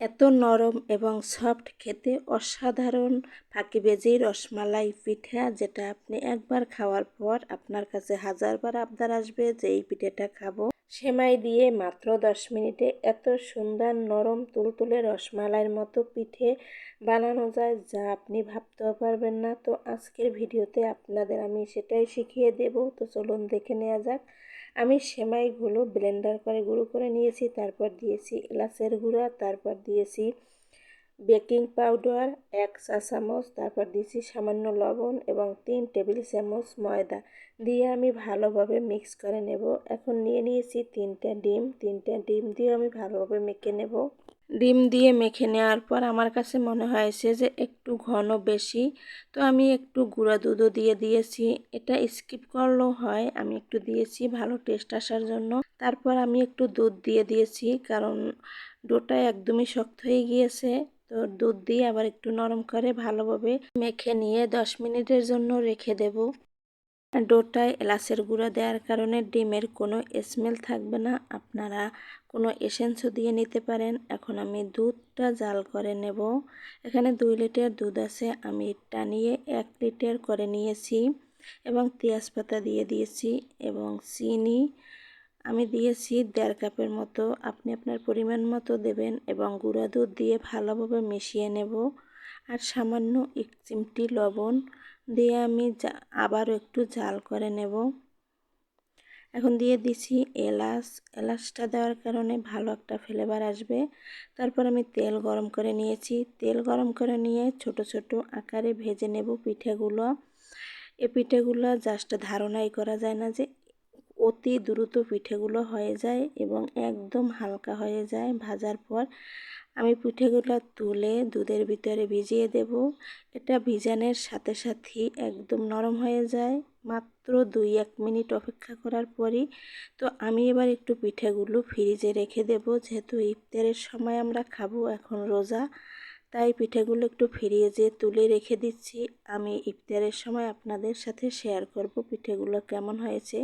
এত নরম এবং সফট খেতে অসাধারণ ফাঁকিবেজি রসমালাই পিঠা যেটা আপনি একবার খাওয়ার পর আপনার কাছে হাজারবার আবদার আসবে যে এই পিঠাটা খাব। সেমাই দিয়ে মাত্র দশ মিনিটে এত সুন্দর নরম তুলতুলে রসমালাইয়ের মতো পিঠে বানানো যায় যা আপনি ভাবতেও পারবেন না। তো আজকের ভিডিওতে আপনাদের আমি সেটাই শিখিয়ে দেব। তো চলুন দেখে নেওয়া যাক। আমি সেমাইগুলো ব্লেন্ডার করে গুঁড়ো করে নিয়েছি, তারপর দিয়েছি এলাচের গুঁড়া, তারপর দিয়েছি বেকিং পাউডার, এক চা চামচ, তারপর দিয়েছি সামান্য লবণ এবং তিন টেবিল চামচ ময়দা। দিয়ে আমি ভালোভাবে মিক্স করে নেব। এখন নিয়ে নিয়েছি তিনটা ডিম তিনটা ডিম দিয়ে আমি ভালোভাবে মেখে নেব। ডিম দিয়ে মেখে নেওয়ার পর আমার কাছে মনে হয়েছে যে একটু ঘন বেশি। তো আমি একটু গুঁড়া দুধও দিয়ে দিয়েছি। এটা স্কিপ করলেও হয়। আমি একটু দিয়েছি, ভালো টেস্ট আসার জন্য। তারপর আমি একটু দুধ দিয়ে দিয়েছি, কারণ ডোটা একদমই শক্ত হয়ে গিয়েছে। তো দুধ দিয়ে আবার একটু নরম করে ভালোভাবে মেখে নিয়ে দশ মিনিটের জন্য রেখে দেব। ডোটায় এলাচের গুঁড়া দেওয়ার কারণে ডিমের কোনো স্মেল থাকবে না। আপনারা কোনো এসেন্সও দিয়ে নিতে পারেন। এখন আমি দুধটা জাল করে নেব। এখানে দুই লিটার দুধ আছে, আমি টানিয়ে এক লিটার করে নিয়েছি এবং তেজপাতা দিয়ে দিয়েছি এবং চিনি আমি দিয়েছি দেড় কাপের মতো। আপনি আপনার পরিমাণ মতো দেবেন এবং গুঁড়া দুধ দিয়ে ভালোভাবে মিশিয়ে নেব। আর সামান্য এক চিমটি লবণ দিয়ে আমি আবারও একটু জাল করে নেব। এখন দিয়ে দিছি এলাচ। এলাচটা দেওয়ার কারণে ভালো একটা ফ্লেভার আসবে। তারপর আমি তেল গরম করে নিয়েছি। তেল গরম করে নিয়ে ছোট ছোট আকারে ভেজে নেব পিঠেগুলো। এ পিঠেগুলো জাস্ট ধারণাই করা যায় না যে অতি দ্রুত পিঠেগুলো হয়ে যায় এবং একদম হালকা হয়ে যায়। ভাজার পর আমি পিঠেগুলো তুলে দুধের ভিতরে ভিজিয়ে দেব। এটা ভিজানোর সাথে সাথেই একদম নরম হয়ে যায়। মাত্র দুই এক মিনিট অপেক্ষা করার পরই তো আমি এবার একটু পিঠেগুলো ফ্রিজে রেখে দেব। যেহেতু ইফতারের সময় আমরা খাব এখন রোজা, তাই পিঠেগুলো একটু ফিরিয়ে যে তুলে রেখে দিচ্ছি। আমি ইফতারের সময় আপনাদের সাথে শেয়ার করব পিঠেগুলো কেমন হয়েছে।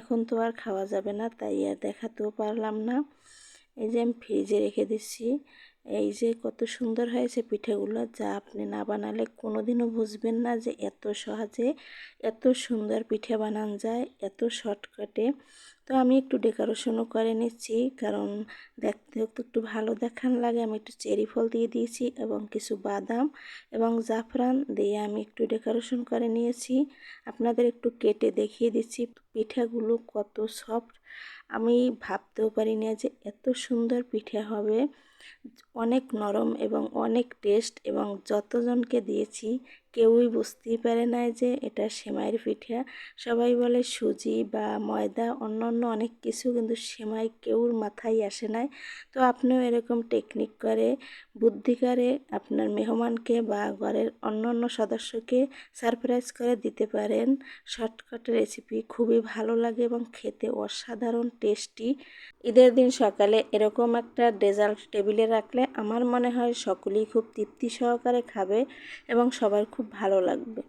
এখন তো আর খাওয়া যাবে না, তাই আর দেখাতেও পারলাম না। এই যে আমি ফ্রিজে রেখে দিচ্ছি। এই যে কত সুন্দর হয়েছে পিঠেগুলো, যা আপনি না বানালে কোনো দিনও বুঝবেন না যে এত সহজে এত সুন্দর পিঠে বানান যায়, এত শর্টকাটে। তো আমি একটু ডেকোরেশনও করে নিচ্ছি, কারণ দেখতে একটু ভালো দেখান লাগে। আমি একটু চেরি ফল দিয়ে দিয়েছি এবং কিছু বাদাম এবং জাফরান দিয়ে আমি একটু ডেকোরেশন করে নিয়েছি। আপনাদের একটু কেটে দেখিয়ে দিচ্ছি পিঠাগুলো কত সফট আমি ভাবতেও পারি না যে এত সুন্দর পিঠে হবে। অনেক নরম এবং অনেক টেস্ট এবং যতজনকে দিয়েছি কেউই বুঝতেই পারে না যে এটা সেমাইয়ের পিঠা। সবাই বলে সুজি বা ময়দা অন্য অন্য অনেক কিছু কিন্তু সেমাই কেউর মাথায় আসে নাই। তো আপনিও এরকম টেকনিক করে, বুদ্ধি করে আপনার মেহমানকে বা ঘরের অন্য অন্য সদস্যকে সারপ্রাইজ করে দিতে পারেন। শর্টকাট রেসিপি খুবই ভালো লাগে এবং খেতে অসাধারণ টেস্টি ঈদের দিন সকালে এরকম একটা ডেজার্ট টেবিলে রাখলে আমার মনে হয় সকলেই খুব তৃপ্তি সহকারে খাবে এবং সবার খুব ভালো লাগবে।